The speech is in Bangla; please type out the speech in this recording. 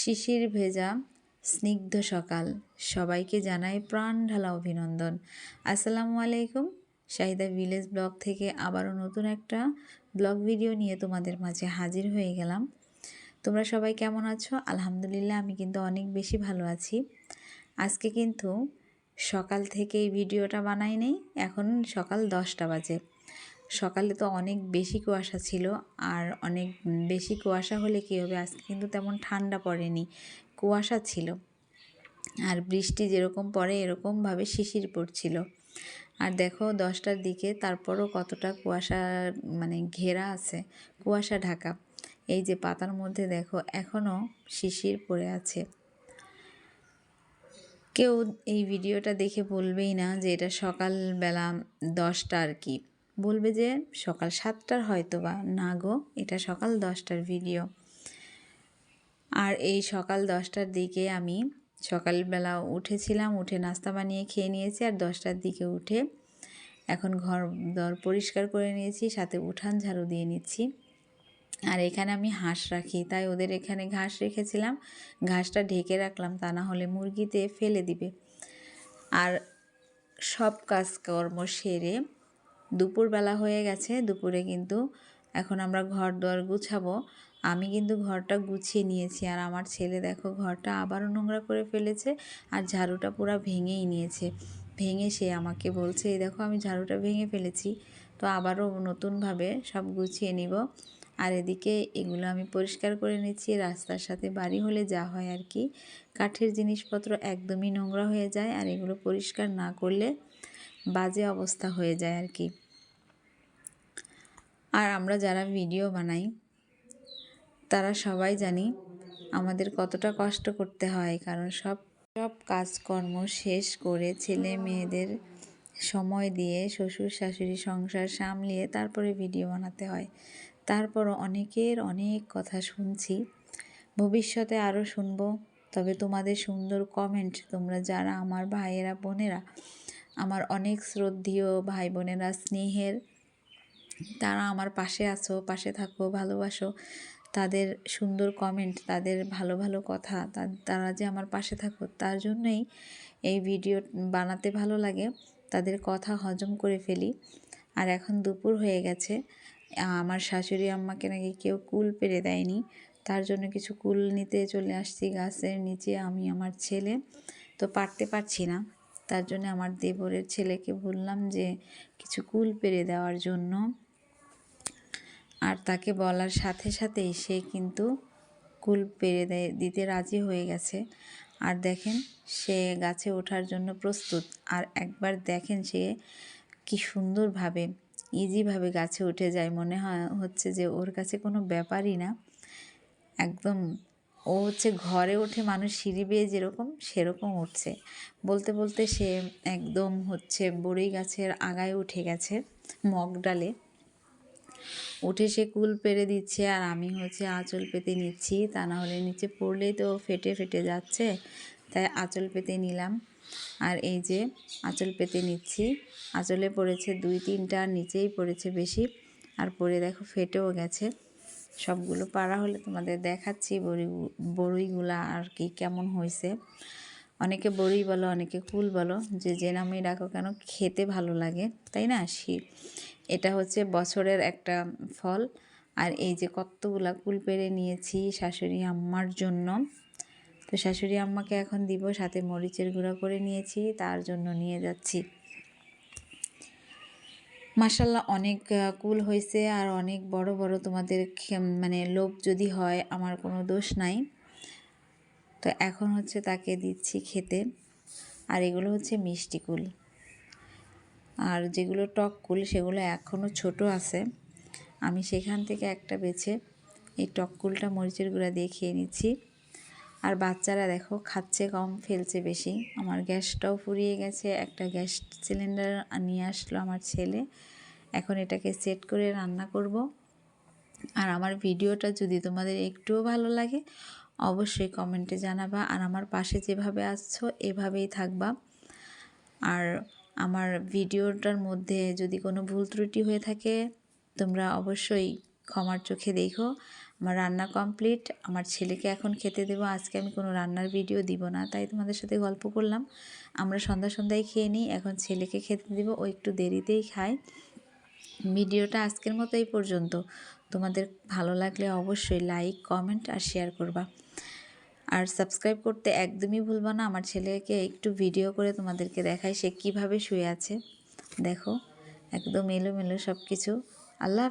শিশির ভেজা স্নিগ্ধ সকাল। সবাইকে জানাই প্রাণ ঢালা অভিনন্দন। আসসালামু আলাইকুম। শাহিদা ভিলেজ ব্লগ থেকে আবারও নতুন একটা ব্লগ ভিডিও নিয়ে তোমাদের মাঝে হাজির হয়ে গেলাম। তোমরা সবাই কেমন আছো? আলহামদুলিল্লাহ, আমি কিন্তু অনেক বেশি ভালো আছি। আজকে কিন্তু সকাল থেকে এই ভিডিওটা বানাই নেই। এখন সকাল দশটা বাজে। সকালে তো অনেক বেশি কুয়াশা ছিল আর অনেক বেশি কুয়াশা হলে কী হবে? আজকে কিন্তু তেমন ঠান্ডা পড়েনি, কুয়াশা ছিল। আর বৃষ্টি যেরকম পড়ে, এরকমভাবে শিশির পড়ছিল। আর দেখো দশটার দিকে তারপরও কতটা কুয়াশা মানে ঘেরা আছে, কুয়াশা ঢাকা। এই যে পাতার মধ্যে দেখো এখনও শিশির পড়ে আছে। কেউ এই ভিডিওটা দেখে বলবেই না যে এটা সকালবেলা দশটা আর কি। বলবে যে সকাল সাতটার হয়তো বা না গো, এটা সকাল দশটার ভিডিও আর এই সকাল দশটার দিকে আমি সকালবেলা উঠেছিলাম, উঠে নাস্তা বানিয়ে খেয়ে নিয়েছি আর দশটার দিকে উঠে এখন ঘর দর পরিষ্কার করে নিয়েছি, সাথে উঠান ঝাড়ু দিয়ে নিচ্ছি। আর এখানে আমি হাঁস রাখি, তাই ওদের এখানে ঘাস রেখেছিলাম। ঘাসটা ঢেকে রাখলাম, তা না হলে মুরগিতে ফেলে দিবে। আর সব কাজকর্ম সেরে দুপুরবেলা হয়ে গেছে, দুপুরে কিন্তু এখন আমরা ঘর দর গুছাবো। আমি কিন্তু ঘরটা গুছিয়ে নিয়েছি আর আমার ছেলে দেখো ঘরটা আবারও নোংরা করে ফেলেছে আর ঝাড়ুটা পুরো ভেঙেই নিয়েছে। ভেঙে সে আমাকে বলছে, এই দেখো আমি ঝাড়ুটা ভেঙে ফেলেছি, তো আবারও নতুনভাবে সব গুছিয়ে নিব। আর এদিকে এগুলো আমি পরিষ্কার করে নিচ্ছি, রাস্তার সাথে বাড়ি হলে যা হয় আর কি। কাঠের জিনিসপত্র একদমই নোংরা হয়ে যায় আর এগুলো পরিষ্কার না করলে বাজে অবস্থা হয়ে যায় আর কি। আর আমরা যারা ভিডিও বানাই, তারা সবাই জানি আমাদের কতটা কষ্ট করতে হয়, কারণ সব সব কাজকর্ম শেষ করে ছেলে মেয়েদের সময় দিয়ে শ্বশুর, শাশুড়ি, সংসার সামলিয়ে তারপরে ভিডিও বানাতে হয়। তারপরও অনেকের অনেক কথা শুনছি। ভবিষ্যতে আরও শুনব, তবে তোমাদের সুন্দর কমেন্ট তোমরা যারা আমার ভাইয়েরা, বোনেরা আমার অনেক শ্রদ্ধীয় ভাই বোনেরা স্নেহের, তারা আমার পাশে আছো, পাশে থাকো, ভালোবাসো। তাদের সুন্দর কমেন্ট তাদের ভালো ভালো কথা তারা যে আমার পাশে থাকো, তার জন্যই এই ভিডিও বানাতে ভালো লাগে। তাদের কথা হজম করে ফেলি। আর এখন দুপুর হয়ে গেছে। আমার শাশুড়ি আম্মাকে নাকি কেউ কুল পেরে দেয়নি। তার জন্য কিছু কুল নিতে চলে আসছি গাছের নিচে, আমি, আমার ছেলে। তো পারতে পারছি না। তার জন্য আমার দেবরের ছেলেকে বললাম যে, কিছু কুল পেরে দেওয়ার জন্য। আর তাকে বলার সাথে সাথেই সে কিন্তু কুল পেরে দেয় দিতে রাজি হয়ে গেছে। আর দেখেন, সে গাছে ওঠার জন্য প্রস্তুত। আর একবার দেখেন সে কি সুন্দরভাবে, ইজিভাবে গাছে উঠে যায়। মনে হয়, হচ্ছে যে ওর কাছে কোনো ব্যাপারই না। একদম ও হচ্ছে ঘরে ওঠে মানুষ সিঁড়ি বেয়ে যেরকম সেরকম উঠছে। বলতে বলতে সে একদম হচ্ছে বড়ই গাছের আগায় উঠে গেছে মগ ডালে। উঠে সে কুল পেরে দিচ্ছে আর আমি হচ্ছে আঁচল পেতে নিচ্ছি। তা না হলে নিচে পড়লেই তো ফেটে ফেটে যাচ্ছে। তাই আঁচল পেতে নিলাম। আর এই যে আঁচল পেতে নিচ্ছি। আঁচলে পড়েছে দুই তিনটা নিচেই পড়েছে বেশি। আর পরে দেখো ফেটেও গেছে। সবগুলো পাড়া হলে তোমাদের দেখাচ্ছি বড়ি বড়ইগুলা আর কি কেমন হয়েছে অনেকে বড়ি বলো, অনেকে কুল বলো, যে যে নামেই ডাকো কেন, খেতে ভালো লাগে, তাই না? শীত এটা হচ্ছে বছরের একটা ফল। আর এই যে কতগুলা কুল পেরে নিয়েছি শাশুড়ি আম্মার জন্য। তো শাশুড়ি আম্মাকে এখন দিব, সাথে মরিচের গুঁড়া করে নিয়েছি, তার জন্য নিয়ে যাচ্ছি। মাসাল্লাহ অনেক কুল হয়েছে আর অনেক বড় বড় তোমাদের মানে লোভ যদি হয় আমার কোনো দোষ নাই। তো এখন হচ্ছে তাকে দিচ্ছি খেতে আর এগুলো হচ্ছে মিষ্টি কুল। আর যেগুলো টক কুল সেগুলো এখনও ছোট আছে। আমি সেখান থেকে একটা বেছে এই টক কুলটা মরিচের গুঁড়া দিয়ে খেয়ে নিচ্ছি। আর বাচ্চারা দেখো খাচ্ছে কম ফেলছে বেশি। আমার গ্যাসটাও ফুরিয়ে গেছে, একটা গ্যাস সিলিন্ডার নিয়ে আসলো আমার ছেলে। এখন এটাকে সেট করে রান্না করব। আর আমার ভিডিওটা যদি তোমাদের একটুও ভালো লাগে, অবশ্যই কমেন্টে জানাবা। আর আমার পাশে যেভাবে আসছো এভাবেই থাকবা। আর আমার ভিডিওটার মধ্যে যদি কোনো ভুল ত্রুটি হয়ে থাকে, তোমরা অবশ্যই ক্ষমার চোখে দেখো। আমার রান্না কমপ্লিট আমার ছেলেকে এখন খেতে দেবো। আজকে আমি কোনো রান্নার ভিডিও দিব না। তাই তোমাদের সাথে গল্প করলাম। আমরা সন্ধ্যা সন্ধ্যায় খেয়ে নিই। এখন ছেলেকে খেতে দেবো। ও একটু দেরিতেই খায়। ভিডিওটা আজকের মতো এই পর্যন্ত। তোমাদের ভালো লাগলে অবশ্যই লাইক কমেন্ট আর শেয়ার করবা। আর সাবস্ক্রাইব করতে একদমই ভুলবা না। আমার ছেলেকে একটু ভিডিও করে তোমাদেরকে দেখাই সে কীভাবে শুয়ে আছে। দেখো, একদম এলোমেলো সব কিছু আল্লাহ